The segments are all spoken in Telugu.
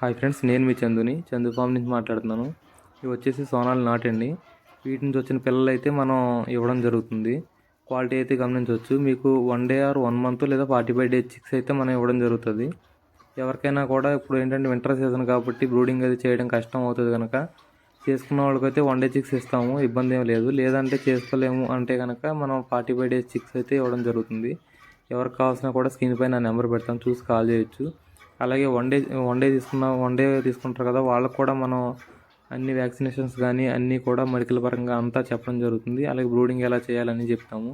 హాయ్ ఫ్రెండ్స్ నేను మీ చందుని. చందు ఫామ్ నుంచి మాట్లాడుతున్నాను. ఇవి వచ్చేసి సోనాలు నాటండి. వీటి నుంచి వచ్చిన పిల్లలు అయితే మనం ఇవ్వడం జరుగుతుంది. క్వాలిటీ అయితే గమనించవచ్చు. మీకు one day or one month లేదా ఫార్టీ ఫైవ్ డేస్ చిక్స్ అయితే మనం ఇవ్వడం జరుగుతుంది. ఎవరికైనా కూడా ఇప్పుడు ఏంటంటే వింటర్ సీజన్ కాబట్టి బ్రూడింగ్ అది చేయడం కష్టం అవుతుంది కనుక చేసుకున్న వాళ్ళకైతే వన్ డే చిక్స్ ఇస్తాము. ఇబ్బంది ఏం లేదు. లేదంటే చేసుకోలేము అంటే కనుక మనం ఫార్టీ ఫైవ్ డేస్ చిక్స్ అయితే ఇవ్వడం జరుగుతుంది. ఎవరికి కావాల్సిన కూడా స్క్రీన్ పైన నెంబర్ పెడతాం. చూసి కాల్ చేయొచ్చు. అలాగే వన్ డే వన్ డే తీసుకున్న వన్ డే తీసుకుంటారు కదా వాళ్ళకు కూడా మనం అన్ని వ్యాక్సినేషన్స్ కానీ అన్నీ కూడా మెడికల్ పరంగా అంతా చెప్పడం జరుగుతుంది. అలాగే బ్రూడింగ్ ఎలా చేయాలని చెప్తాము.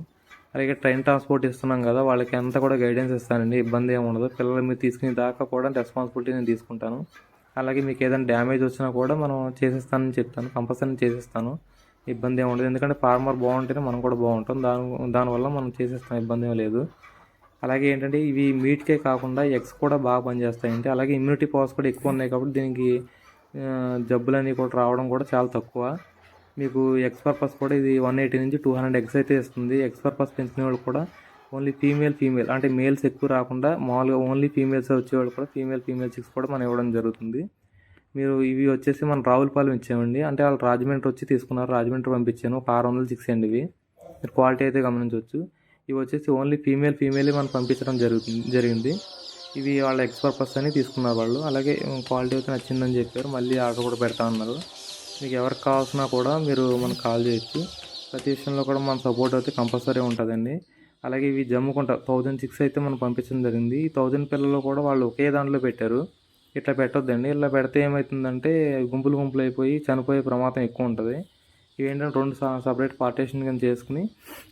అలాగే ట్రైన్ ట్రాన్స్పోర్ట్ ఇస్తున్నాం కదా వాళ్ళకి అంతా కూడా గైడెన్స్ ఇస్తానండి. ఇబ్బంది ఏమి ఉండదు. పిల్లలు మీరు తీసుకునే దాకా కూడా రెస్పాన్సిబిలిటీ నేను తీసుకుంటాను. అలాగే మీకు ఏదైనా డ్యామేజ్ వచ్చినా కూడా మనం చేసేస్తానని చెప్తాను. కంపల్సరీ చేసేస్తాను. ఇబ్బంది ఏమి ఉండదు. ఎందుకంటే ఫార్మర్ బాగుంటేనే మనం కూడా బాగుంటాం. దాని దానివల్ల మనం చేసేస్తాం. ఇబ్బంది ఏం లేదు. అలాగే ఏంటంటే ఇవి మీట్కే కాకుండా ఎగ్స్ కూడా బాగా పనిచేస్తాయండి అలాగే ఇమ్యూనిటీ పవర్స్ కూడా ఎక్కువ ఉన్నాయి కాబట్టి దీనికి జబ్బులు జబ్బులన్నీ కూడా రావడం కూడా చాలా తక్కువ. మీకు ఎగ్స్ పర్పస్ కూడా ఇది వన్ ఎయిటీ నుంచి టూ హండ్రెడ్ ఎగ్స్ అయితే ఇస్తుంది. ఎగ్స్ పర్పస్ పెంచిన వాళ్ళు కూడా ఓన్లీ ఫీమేల్ ఫీమేల్ అంటే మేల్స్ ఎక్కువ రాకుండా మామూలుగా ఓన్లీ ఫీమేల్స్ వచ్చేవాళ్ళు కూడా ఫీమేల్ ఫీమేల్ చిక్స్ కూడా మనం ఇవ్వడం జరుగుతుంది. మీరు ఇవి వచ్చేసి మనం రావులపాలెం ఇచ్చామండి. అంటే వాళ్ళు రాజమండ్రి వచ్చి తీసుకున్నారు. రాజమండ్రి పంపించాను. ఒక ఆరు వందలు చిక్స్ అండి ఇవి. మీరు క్వాలిటీ అయితే గమనించవచ్చు. ఇవి వచ్చేసి ఓన్లీ ఫీమేల్ ఫీమేలే మనం పంపించడం జరుగుతుంది జరిగింది. ఇవి వాళ్ళ ఎక్స్ పర్పస్ అని తీసుకున్నారు వాళ్ళు. అలాగే క్వాలిటీ అయితే నచ్చిందని చెప్పారు. మళ్ళీ ఆర్డర్ కూడా పెడతా అన్నారు. మీకు ఎవరికి కావాల్సినా కూడా మీరు మనకు కాల్ చేయొచ్చు. ప్రతి విషయంలో కూడా మన సపోర్ట్ అయితే కంపల్సరీ ఉంటుందండి. అలాగే ఇవి జమ్ముకుంటా థౌజండ్ సిక్స్ అయితే మనం పంపించడం జరిగింది. ఈ థౌజండ్ పిల్లలు కూడా వాళ్ళు ఒకే దాంట్లో పెట్టారు. ఇట్లా పెట్టొద్దండి. ఇలా పెడితే ఏమవుతుందంటే గుంపులు గుంపులు అయిపోయి చనిపోయే ప్రమాదం ఎక్కువ ఉంటుంది. ఇవేంటంటే రెండు సపరేట్ పార్టీషన్ కింద చేసుకుని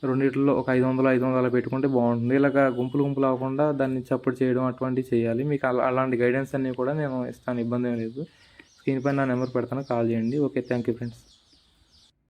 రెండిట్లో ఒక ఐదు వందలు ఐదు వందలు పెట్టుకుంటే బాగుంటుంది. ఇలాగ గుంపులు గుంపులు అవ్వకుండా దాన్ని చప్పుడు చేయడం అటువంటివి చేయాలి. మీకు అలా అలాంటి గైడెన్స్ అన్నీ కూడా నేను ఇస్తాను. ఇబ్బంది ఏం లేదు. స్క్రీన్ పైన నా నెంబర్ పెడతాను. కాల్ చేయండి. ఓకే. Thank you friends.